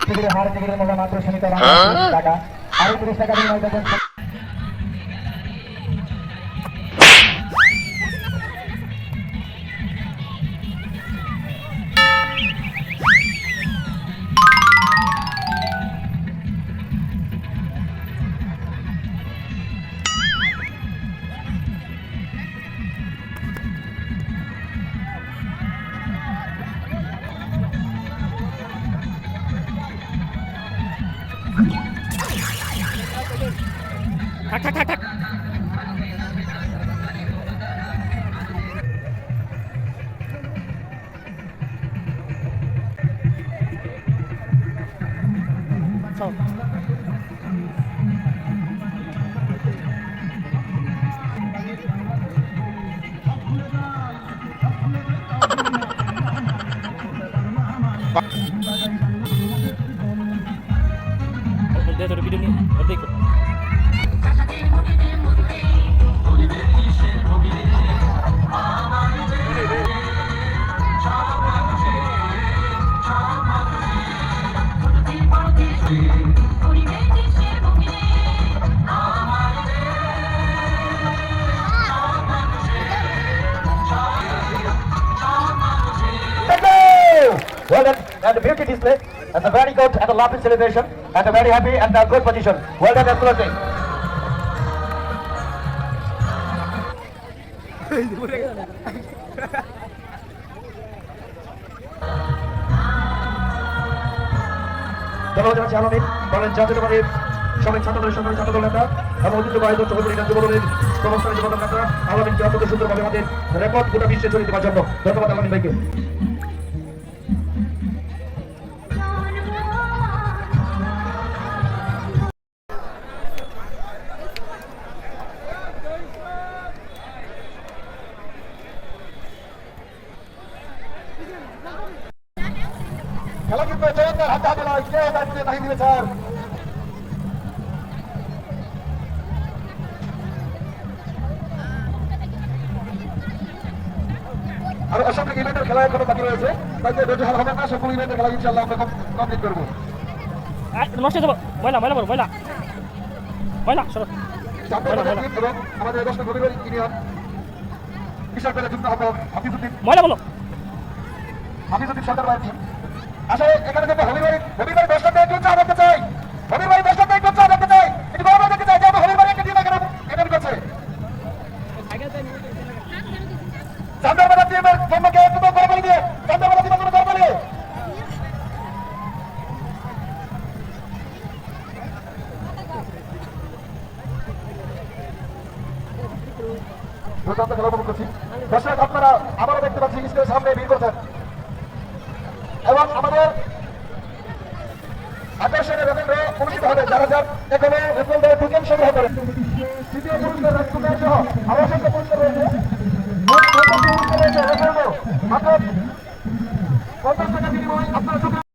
টিকিটের হার টিকিটের মূল্য মাত্র সীমিত টাকা আরও তিরিশ টাকা বিনিময় দেবেন থাক থাক নিয়ে আর দেখো Thank you! Well done, and the beauty display, and the very good, and the lovely celebration, and the very happy, and the good position. Well done, absolutely. ধন্যবাদ জানাচ্ছি আলমিন বলেন জাতীয়তাবাদী সবাই ছাত্রদলের সরকারি ছাত্রদল নেতা এবং ঐতিহ্যবাহী চৌধুরী যুবদলের প্রবর্তনের যুবদল নেতা আলমিনকে অত্যন্ত সুন্দরভাবে আমাদের রেকর্ড গোটা বিশ্বে ছড়িয়ে দেওয়ার জন্য ধন্যবাদ আলমিন ভাইকে খেলা কিন্তু জয়ন্তের হাতে হাতে নয় কে দায়িত্বে নাহি দিবে স্যার? আর অসংখ্য ইভেন্টের খেলা এখনও বাকি রয়েছে। তাই যে ধৈর্য হবে না সকল ইভেন্টের খেলা ইনশাআল্লাহ আমরা কমপ্লিট করব। নষ্ট যাব ময়লা ময়লা বলো ময়লা। ময়লা সরো। এবং আমাদের দশ নম্বর ইউনিয়ন বিশাল পেলে যুক্ত হব হাফিজুদ্দিন ময়লা বলো। হাফিজুদ্দিন সরকার ভাই আসলে এখানে কিন্তু হবিবাড়ি হবিবাড়ি দশটা থেকে চা দেখতে চাই। হবিবাড়ি দশটা থেকে একটু চা দেখতে চাই। একটু গর্ব দেখতে চাই যে আমরা হবিবাড়ি একটা টিম এখানে এখানে করছে। আপনারা আবারও দেখতে পাচ্ছি সামনে ভিড় করছেন এবং আমাদের আকর্ষণের রবীন্দ্র অনুষ্ঠিত হবে যারা যার এখানে রেফারেল টোকেন সংগ্রহ করেন তৃতীয় পুরস্কার রাজকুমার সহ আবাসিক পুরস্কার